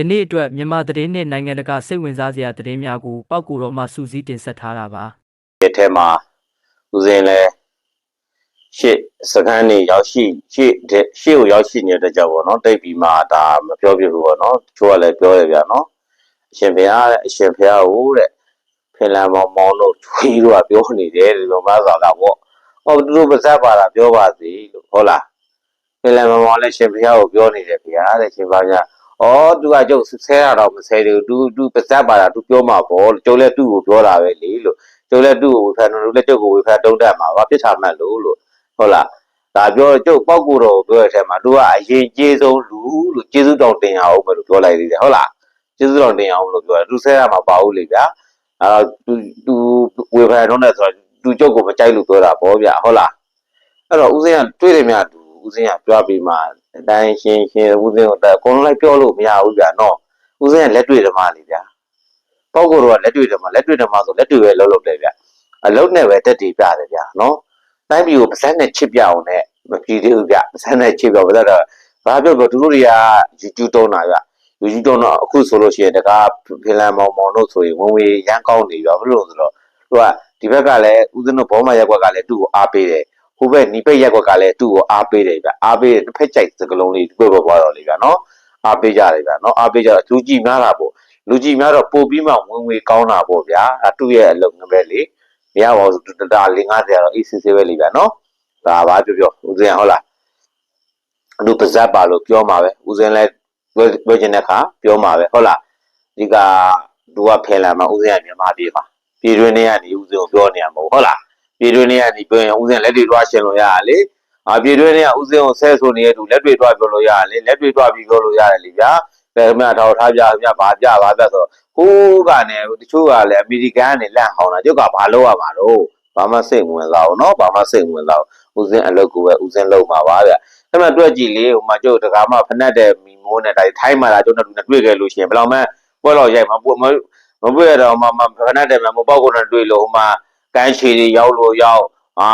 ယနေ့အတွက်မြန်မာသတင်းနဲ့နိုင်ငံတကာစိတ်ဝင်စားစရာသတင်းများကိုပောက်ကူတော်မှစူးစီးတင်ဆက်ထားတာပါဒီထဲမှာဦးစင်းလဲရှေ့စကန်နေရောက်ရှိရှေ့တဲ့ရှေ့ကိုရောက်ရှိနေတဲ့ကြောင့်ပေါ့နော်တိတ်ပြီးမှဒါမပြောပြဘူးပေါ့နော်တချို့ကလည်းပြောရဗျာနော်အရှင်ဘုရားတဲ့အရှင်ဘုရားဟိုတဲ့ဖင်လန်မောင်မောင်တို့ချွေးတို့ကပြောနေတယ်ဒီလိုမှသာတာပေါ့ဟောသူတို့ပါဇက်ပါတာပြောပါစေလို့ဟုတ်လားဖင်လန်မောင်မောင်လည်းရှင်ဘုရားကိုပြောနေတယ်ဗျာတဲ့ရှင်ဘုရား ဩသူကကျုပ်ဆဲတာတော့မဆဲသေးဘူးသူသူပါဇက်ပါတာသူပြောမှာပေါ့ကျုပ်လည်းသူ့ကိုပြောတာပဲလေလို့ကျုပ်လည်းသူ့ကိုဝေဖန်တယ်လို့လည်းကျုပ်ကိုဝေဖန်တုံးတက်မှာဘာဖြစ်တာမှတ်လို့လို့ဟုတ်လားဒါပြောကျုပ်ပောက်ကိုတော့ပြောတဲ့အထက်မှာသူကအရင်ကျေးဆုံးလူလို့ကျေးဇူးတော်တင်ရအောင်ပဲလို့ပြောလိုက်သေးတယ်ဟုတ်လားကျေးဇူးတော်တင်ရအောင်လို့ပြောတယ်သူဆဲရမှာပါဘူးလေဗျာအဲတော့သူသူဝေဖန်တော့တယ်ဆိုတော့သူကျုပ်ကိုမကြိုက်လို့ပြောတာပေါ့ဗျာဟုတ်လားအဲ့တော့ဦးစင်းကတွေ့တယ်မြတ်သူဦးစင်းကပြောပြီးမှ အတိုင်းရှင်းရှင်းဦးစင်းကိုတက်အကုန်လုံးလိုက်ပြောလို့မရဘူးဗျာနော်ဦးစင်းကလက်တွေ့ဓမ္မလေးဗျာပေါ့ကိုတော့လက်တွေ့တယ်မှာလက်တွေ့တယ်မှာဆိုလက်တွေ့ပဲလုံးလုံးတယ်ဗျအလုံးနဲ့ပဲတက်တည်ပြတယ်ဗျနော်တိုင်းပြည်ကိုပါဇက်နဲ့ချစ်ပြအောင်နဲ့မပြည်သေးဘူးဗျပါဇက်နဲ့ချစ်ပြပါတော့ဘာပြောပြောသူတို့တွေက YouTube တုံးတာဗျ YouTube တုံးတော့အခုဆိုလို့ရှိရင်တကားဖင်လန်မောင်မောင်တို့ဆိုရင်ဝင်ဝေရမ်းကောင်းနေပြီဘလို့လဲဆိုတော့သူကဒီဘက်ကလည်းဦးဇင်းတို့ဘောမရက်ကွက်ကလည်းသူ့ကိုအားပေးတယ် ဟိုဘက်နီပိတ်ရက်ကွက်ကလည်းသူ့ကိုအားပေးတယ်ဗျအားပေးတယ်တစ်ဖက်ကြိုက်စကလုံးလေးတွေ့ပေါ်သွားတော့လေဗျနော်အားပေးကြတယ်ဗျနော်အားပေးကြတော့လူကြည့်များတာပေါ့လူကြီးများတော့ပို့ပြီးမှဝင်ငွေကောင်းတာပေါ့ဗျာအတူရဲ့အလုပ်ငန်းပဲလေမရပါဘူးတတာ၄50ကတော့ ACC ပဲလေဗျာနော်ဒါပါပြောပြောဦးစင်းဟုတ်လားအလူပါဇက်ပါလို့ပြောမှာပဲဦးစင်းလည်းပြောပြောချင်တဲ့ခါပြောမှာပဲဟုတ်လားဒီကသူကဖယ်လာမှာဦးစင်းကမြန်မာပြည်မှာပြည်တွင်းနေကနေဦးစင်းကိုပြောနေရမှာဟုတ်လား ပြည်တွင်းနေကနေပြောရင်ဦးစင်းလက်တွေတွားရှင်လို့ရရလေအာပြည်တွင်းနေကဦးစင်းကိုဆဲဆိုနေတဲ့သူလက်တွေတွားပြောလို့ရရလေလက်တွေတွားပြီးပြောလို့ရတယ်လေဗျာ ဘယ်မှတော့ထားပြပြဘာပြဘာပြဆိုဟိုးကနေတချို့ကလည်းအမေရိကန်ကနေလန့်ဟောင်းတာကျုပ်ကဘာလုပ်ရမှာတော့ဘာမှစိတ်ဝင်စားဘူးเนาะဘာမှစိတ်ဝင်စားဘူးဦးစင်းအလုပ်ကိုပဲဦးစင်းလုပ်မှာပါဗျအဲ့မဲ့တွေ့ကြည့်လေဟိုမှာကျုပ်တကာမှဖနက်တဲ့မိမိုးနဲ့တိုင်းထိုင်းမှာလာကျုပ်နဲ့တူနဲ့တွေ့ခဲ့လို့ရှိရင်ဘယ်လောက်မှပွဲတော့ရိုက်မှာပွမမပွရတော့မှမဖနက်တဲ့မှာမပေါ့ကုန်နဲ့တွေ့လို့ဟိုမှာ ကန်းချီတွေရောက်လို့ရောက်အာ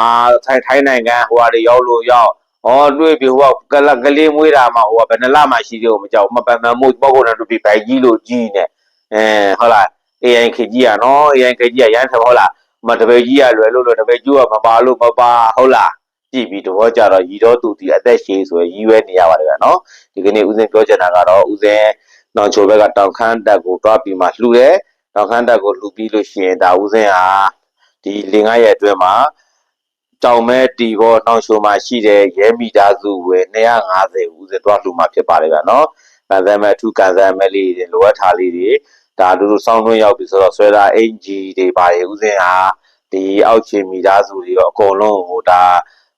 ထိုင်းထိုင်းနိုင်ငံဟိုဟာတွေရောက်လို့ရောက် ။အော်တွေ့ပြီဟိုကကလကလေးမွေးတာမှဟိုကဘယ်နှလမှရှိသေးကိုမကြောက်မပန်ပန်မို့ပေါ့ကုန်တယ်သူဒီဘိုင်ကြီးလို့ကြီးနေ။အဲဟုတ်လား AI ခေကြီးอ่ะနော် AI ခေကြီးอ่ะရမ်းတယ်ဟုတ်လား။မတပည့်ကြီးอ่ะလွယ်လို့လွယ်တပည့်ကျိုးอ่ะမပါလို့မပါဟုတ်လား။ကြည့်ပြီးတော့ကြတော့ရီတော့သူဒီအသက်ရှည်ဆိုရင်ရီးရွယ်နေရပါတယ်ဗျာနော်။ဒီကနေ့ဦးစင်းပြောချင်တာကတော့ဦးစင်းနောင်ချိုဘက်ကတောင်ခမ်းတက်ကိုတွားပြီးမှလှူတယ်။တောင်ခမ်းတက်ကိုလှူပြီးလို့ရှိရင်ဒါဦးစင်းဟာ ဒီလင်္ကာရဲ့အတွင်းမှာတောင်မဲတီဘောနှောင်ရှိုမှာရှိတဲ့ရဲမိသားစုဝယ်250ဦးစတော့လှူမှာဖြစ်ပါတယ်ဗျာနော်။ကန်ဆယ်မဲအထူးကန်ဆယ်မဲလေးတွေလိုအပ်ထားလေးတွေဒါလူလူစောင်းသွင်းရောက်ပြီဆိုတော့ဆွဲတာအင်ဂျီတွေပါရဦးစင်ဟာဒီအောက်ချင်မိသားစုတွေတော့အကုန်လုံးဟိုဒါ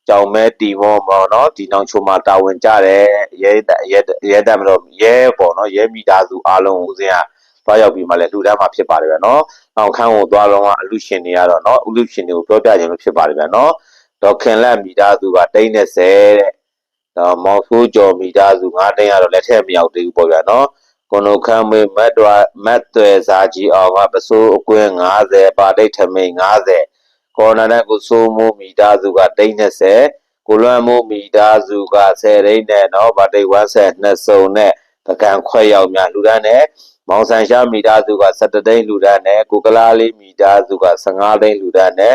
ကြောင်မဲတီဘောမော်နော်ဒီနှောင်ချိုမှာတာဝန်ကြတယ်ရဲရဲရဲတက်မလို့ရဲပေါ့နော်ရဲမိသားစုအားလုံးဦးစင်ဟာ သွားရောက်ပြီးမှလည်းလှူဒန်းမှာဖြစ်ပါတယ်ဗျာနော်။နောက်ခန်းကိုသွားလုံးကအလူရှင်တွေကတော့နော်အလူရှင်တွေကိုပြောပြခြင်းလို့ဖြစ်ပါတယ်ဗျာနော်။ဒေါက်ခင်လက်မိသားစုကတိန်း30တဲ့။တော့မောင်ဆိုးကျော်မိသားစု9တိန်းကတော့လက်ထက်မရောက်သေးဘူးပေါ့ဗျာနော်။ကွန်နိုခမ်းမေးမတ်တော်မတ်သွဲစာကြီးအောင်ကပစိုးအကွင်း90ပါတိတ်ထမိန်90ကော်နာနဲ့ကိုစိုးမိုးမိသားစုကတိန်း30ကိုလွမ်းမိုးမိသားစုက10တိန်းနဲ့နော်ဗာတိတ်102စုံနဲ့ပကံခွဲရောက်များလူဒန်းနဲ့ မောင်ဆန်ရှားမိသားစုက17သိန်းလူဒန်းနဲ့ကိုကလားလေးမိသားစုက15သိန်းလူဒန်းနဲ့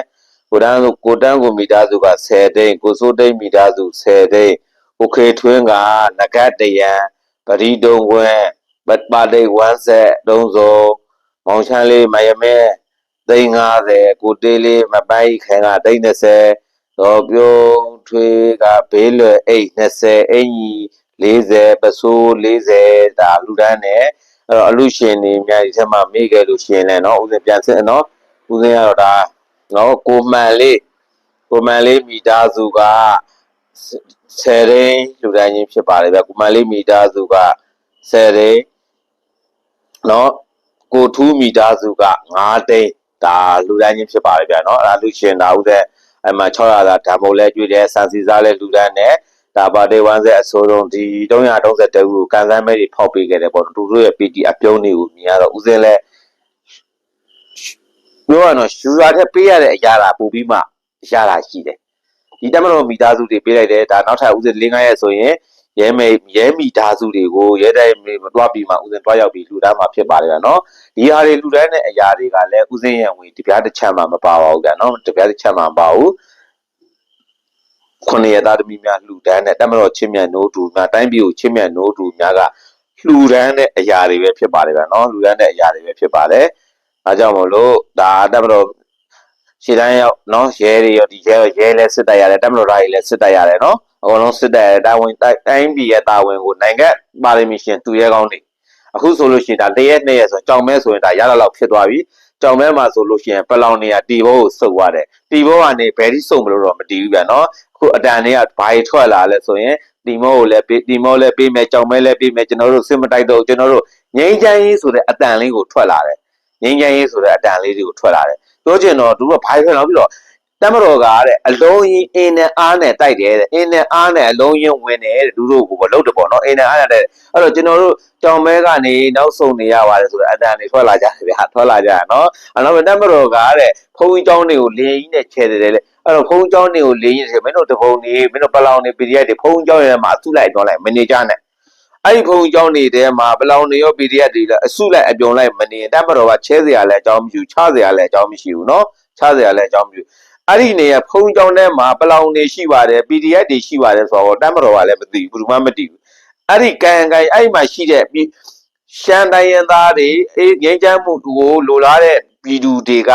ကိုတန်းစုကိုတန်းကိုမိသားစုက10သိန်းကိုစိုးသိန်းမိသားစု10သိန်းကိုခေထွင်းကနဂတ်တယံပရိဒုံဝဲပပါတိဝမ်းဆက်ဒုံစုံမောင်ချမ်းလေးမယမဲသိန်း50ကိုတေးလေးမပိုင်ခင်ကသိန်း30တော်ပြုံးထွေးကဘေးလွယ်အိတ်20အင်ကြီး40ပစိုး40ဒါလူဒန်းနဲ့ အဲ့တော့အလူရှင်တွေအများကြီးဆက်မမေ့ခဲ့လို့ရှင်လဲနော်ဥစဉ်ပြန်စစ်နော်ဥစဉ်ကတော့ဒါနော်ကိုမှန်လေးကိုမှန်လေးမိသားစုက10ရင်းလူတိုင်းချင်းဖြစ်ပါတယ်ဗျကိုမှန်လေးမိသားစုက10ရင်းနော်ကိုထူးမိသားစုက9တိန်းဒါလူတိုင်းချင်းဖြစ်ပါတယ်ဗျာနော်အဲ့ဒါလူရှင်ဒါဥစဉ်အဲ့မှာ600သာဓာတ်ပုံလဲကျွေးတယ်စံစီစားလဲလူတိုင်းနဲ့ ဒါပါတေဝမ်းဆက်အစိုးဆုံးဒီ330တူကိုကန်ဆန်းမဲတွေဖောက်ပေးခဲ့တယ်ပေါ့သူတို့ရဲ့ PT အပြုံးတွေကိုမြင်ရတော့ဦးစင်းလဲပြောရတော့ယူဇာထက်ပေးရတဲ့အရာလာပို့ပြီးမှအရာလာရှိတယ်ဒီတက်မတော်မိသားစုတွေပေးလိုက်တယ်ဒါနောက်ထပ်ဦးစင်း၄-၅ရက်ဆိုရင်ရဲမေရဲမိသားစုတွေကိုရဲတိုင်းမေတွားပြီးမှဥစဉ်တွားရောက်ပြီးလှူဒန်းမှာဖြစ်ပါတယ်ဗျာနော်ဒီဟာတွေလှူဒန်းတဲ့အရာတွေကလည်းဥစဉ်ရံဝင်တပြားတစ်ချက်မှမပါပါဘူးဗျာနော်တပြားတစ်ချက်မှမပါဘူး ခုနှစ်ရသားသမီးများလှူဒန်းတဲ့တမတော်ချင်းမြတ်နိုးတူများတိုင်းပြည်ကိုချင်းမြတ်နိုးတူများကလှူဒန်းတဲ့အရာတွေပဲဖြစ်ပါတယ်ဗျာနော်လှူဒန်းတဲ့အရာတွေပဲဖြစ်ပါတယ်။အဲကြောင့်မလို့ဒါတမတော်ရှေ့တိုင်းရောက်နော်ရဲတွေရောဒီရဲရောရဲလည်းစစ်တပ်ရတယ်တမတော်သားတွေလည်းစစ်တပ်ရတယ်နော်အကုန်လုံးစစ်တပ်ရတာဝန်တိုင်းတိုင်းပြည်ရဲ့တာဝန်ကိုနိုင်ငံပါလီမရှင်သူရဲကောင်းတွေအခုဆိုလို့ရှိရင်ဒါတရက်နှစ်ရက်ဆိုကြောင်မဲဆိုရင်ဒါရလာလောက်ဖြစ်သွားပြီ ကြောင်မဲမှာဆိုလို့ရှိရင်ပလောင်နေရတီဘိုးကိုစုပ်သွားတယ်တီဘိုးကနေဘယ်ထိစုပ်မလို့တော့မတည်ဘူးဗျာနော်ခုအတန်တွေကဘာတွေထွက်လာလဲဆိုရင်ဒီမောကိုလည်းပေးဒီမောလည်းပေးမယ်ကြောင်မဲလည်းပေးမယ်ကျွန်တော်တို့စစ်မတိုက်တော့ဘူးကျွန်တော်တို့ငိမ့်ချမ်းရေးဆိုတဲ့အတန်လေးကိုထွက်လာတယ်ငိမ့်ချမ်းရေးဆိုတဲ့အတန်လေးတွေကိုထွက်လာတယ်ပြောချင်တော့သူတို့ကဘာတွေထွက်လာပြီးတော့ တမတော်ကတဲ့အလုံးရင်အင်းနဲ့အားနဲ့တိုက်တယ်တဲ့အင်းနဲ့အားနဲ့အလုံးရင်ဝင်တယ်တဲ့လူတို့ကိုပေါ့လှုပ်တယ်ပေါ့နော်အင်းနဲ့အားနဲ့တဲ့အဲ့တော့ကျွန်တော်တို့ကြောင်မဲကနေနောက်ဆုံးနေရပါတယ်ဆိုတော့အတန်တွေထွက်လာကြတယ်ဗျာထွက်လာကြရနော်အဲ့တော့တမတော်ကတဲ့ဖုံးကြောင်းတွေကိုလေကြီးနဲ့ချဲတယ်လေအဲ့တော့ဖုံးကြောင်းတွေကိုလေကြီးနဲ့မင်းတို့တပုံနေမင်းတို့ပလောင်နေပီဒီရက်တွေဖုံးကြောင်းရဲမှာသူ့လိုက်တော့လိုက်မန်နေဂျာနဲ့အဲ့ဒီဖုံးကြောင်းတွေထဲမှာပလောင်နေရောပီဒီရက်တွေလည်းအစုလိုက်အပြုံလိုက်မနေတမတော်ကချဲစရာလည်းအကြောင်းမရှိဘူးချစရာလည်းအကြောင်းမရှိဘူးနော်ချစရာလည်းအကြောင်းမရှိဘူး အဲ့ဒီနေရာဖုံးကြောင်းထဲမှာပလောင်တွေရှိပါတယ် PDF တွေရှိပါတယ်ဆိုတော့တမ်းမတော်ကလည်းမသိဘူးဘယ်သူမှမသိဘူးအဲ့ဒီကံကံအဲ့မှာရှိတဲ့ရှမ်းတိုင်းရင်သားတွေအေးငိမ့်ချမ်းမှုကိုလိုလားတဲ့ပြည်သူတွေက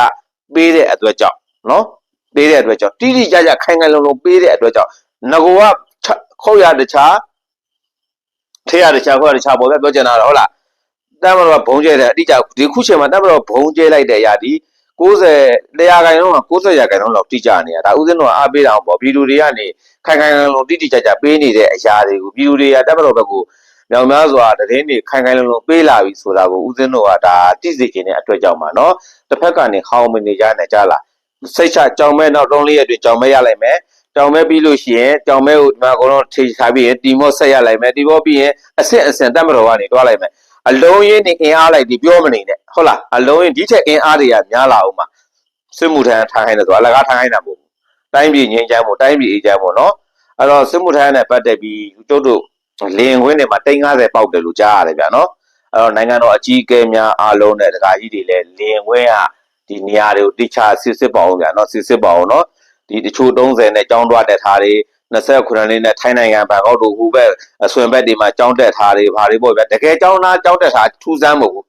ပေးတဲ့အတွက်ကြောင့်နော်ပေးတဲ့အတွက်ကြောင့်တိတိကျကျခိုင်ခိုင်လုံလုံပေးတဲ့အတွက်ကြောင့်ငကောကခုတ်ရတခြားထဲရတခြားခုတ်ရတခြားပေါ်ပြပြောချင်တာဟုတ်လားတမ်းမတော်ကဘုံကျဲတဲ့အတိအကျဒီခုချိန်မှာတမ်းမတော်ဘုံကျဲလိုက်တဲ့အရာဒီ 60လရာခိုင်လုံးက60ရာခိုင်လုံးလောက်တိကျနေတာဒါဥစဉ်တော့အားပေးတာပေါ့ပြည်သူတွေကနေခိုင်ခိုင်လုံလုံတိတိကျကျပေးနေတဲ့အရာတွေကိုပြည်သူတွေကတက်မတော်ဘက်ကိုမြောင်များစွာတည်င်းတွေခိုင်ခိုင်လုံလုံပေးလာပြီဆိုတာကိုဥစဉ်တော့ကဒါတိစေခြင်းနဲ့အတွက်ကြောင့်ပါနော်တစ်ဖက်ကနေဟောင်းမနေကြနဲ့ကြလားစိတ်ချကြောင်မဲနောက်တုံးလေးရဲ့အတွက်ကြောင်မဲရလိုက်မယ်ကြောင်မဲပြီးလို့ရှိရင်ကြောင်မဲကိုဒီမှာအကုန်လုံးထိထားပြီးရင်တီမော့ဆက်ရလိုက်မယ်တီမော့ပြီးရင်အဆင့်အဆင့်တက်မတော်ကနေတွားလိုက်မယ် အလုံးရင်းနေအင်အားလိုက်ဒီပြောမနေနဲ့ဟုတ်လားအလုံးရင်းဒီထက်အင်အားတွေကများလာအောင်မှာစစ်မှုထမ်းထားခိုင်းတယ်ဆိုတာအလကားထားခိုင်းတာမဟုတ်ဘူးတိုင်းပြည်ငြိမ်းချမ်းဖို့တိုင်းပြည်အေးချမ်းဖို့နော်အဲ့တော့စစ်မှုထမ်းနဲ့ပတ်သက်ပြီးကျုပ်တို့လင်ခွင်းတွေမှာ350ပေါက်တယ်လို့ကြားရတယ်ဗျာနော်အဲ့တော့နိုင်ငံတော်အကြီးအကဲများအားလုံးနဲ့တကာကြီးတွေလည်းလင်ခွင်းကဒီနေရာတွေကိုတိချစစ်စစ်ပါအောင်ဗျာနော်စစ်စစ်ပါအောင်နော်ဒီတချို့30နဲ့ကြောင်းတွားတက်ထားတွေ 29လေးနဲ့ထိုင်းနိုင်ငံဘန်ကောက်တို့ဟိုဘက်အဆွင်ဘက်တွေမှာကြောင်းတက်ထားတွေဘာတွေပေါ့ဗျာတကယ်ကြောင်းသားကြောင်းတက်ထားထူးဆန်းမဟုတ်ဘူး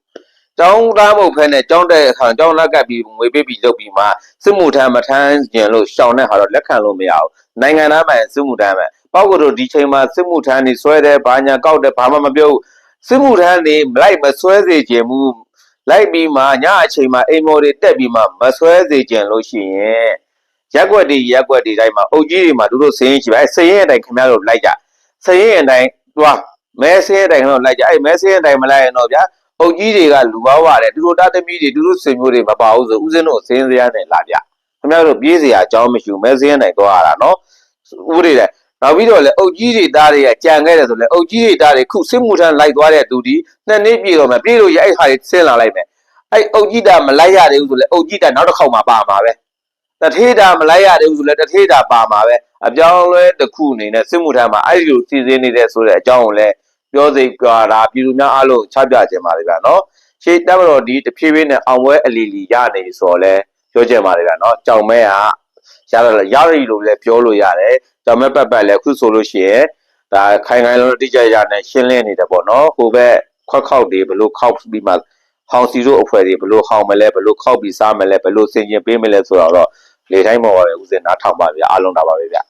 ကြောင်းသားမဟုတ်ဖဲနဲ့ကြောင်းတက်အခါကြောင်းလက်ကပ်ပြီးငွေပေးပြီးလုပ်ပြီးမှစစ်မှုထမ်းမထမ်းကျင်လို့ရှောင်တဲ့ဟာတော့လက်ခံလို့မရဘူးနိုင်ငံသားမှန်စစ်မှုထမ်းမှန်ပေါက်ကတော့ဒီချိန်မှာစစ်မှုထမ်းနေဆွဲတယ်ဘာညာကောက်တယ်ဘာမှမပြောဘူးစစ်မှုထမ်းနေမလိုက်မဆွဲစေခြင်းမူလိုက်ပြီးမှညအချိန်မှာအိမ်မော်တွေတက်ပြီးမှမဆွဲစေကြလို့ရှိရင် ရက်ွက်တွေရက်ွက်တွေတိုင်းမှာအုပ်ကြီးတွေမှာတို့တို့စရင်ရှိပါအဲစရင်အတိုင်းခင်ဗျားတို့လိုက်ကြစရင်အတိုင်းတွားမဲစရင်အတိုင်းတော့လိုက်ကြအဲမဲစရင်အတိုင်းမလိုက်ရင်တော့ဗျာအုပ်ကြီးတွေကလူပါဝရတယ်သူတို့တာသမီးတွေသူတို့ဆွေမျိုးတွေမပါဘူးဆိုဦးစင်းတို့စရင်စရာနဲ့လာကြခင်ဗျားတို့ပြေးစရာအကြောင်းမရှိဘူးမဲစရင်အတိုင်းတွားရတာနော်ဥပဒေတဲ့နောက်ပြီးတော့လေအုပ်ကြီးတွေသားတွေကကြံခဲ့တယ်ဆိုလေအုပ်ကြီးတွေသားတွေခုစစ်မှုထမ်းလိုက်သွားတဲ့သူဒီနှစ်နှစ်ပြည့်တော့မယ်ပြည့်လို့ရအဲ့ဟာတွေဆင်းလာလိုက်မယ်အဲ့အုပ်ကြီးတာမလိုက်ရသေးဘူးဆိုလေအုပ်ကြီးတာနောက်တစ်ခေါက်မှပါမှာပဲ တထေးတာမလိုက်ရသေးဘူးဆိုလေတထေးတာပါမှာပဲအပြောင်းလဲတစ်ခုအနေနဲ့စစ်မှုထမ်းမှာအဲ့ဒီလိုစီစဉ်နေတဲ့ဆိုတဲ့အကြောင်းကိုလည်းပြောစိတ်ကြွာတာပြည်သူများအားလုံးချပြခြင်းပါလေဗျာနော်ရှေ့တက်မတော်ဒီတဖြည်းဖြည်းနဲ့အောင်ပွဲအလီလီရနေပြီဆိုတော့လဲပြောခြင်းပါလေဗျာနော်ကြောင်မဲကရရရရီလို့လည်းပြောလို့ရတယ်ကြောင်မဲ့ပတ်ပတ်လည်းခုဆိုလို့ရှိရင်ဒါခိုင်ခိုင်လုံးတိကျကျနဲ့ရှင်းလင်းနေတယ်ပေါ့နော်ဟိုဘက်ခွက်ခောက်တွေဘလို့ခောက်ပြီးမှ ဟောင်စီတို့အဖွဲ့တွေဘလို့ဟောင်မလဲဘလို့ခောက်ပြီးစားမလဲဘလို့စင်ကျင်ပေးမလဲဆိုတော့လေတိုင်းပေါ်ပါပဲဦးစင်နားထောင်ပါဗျာအားလုံးတာပါပဲဗျာ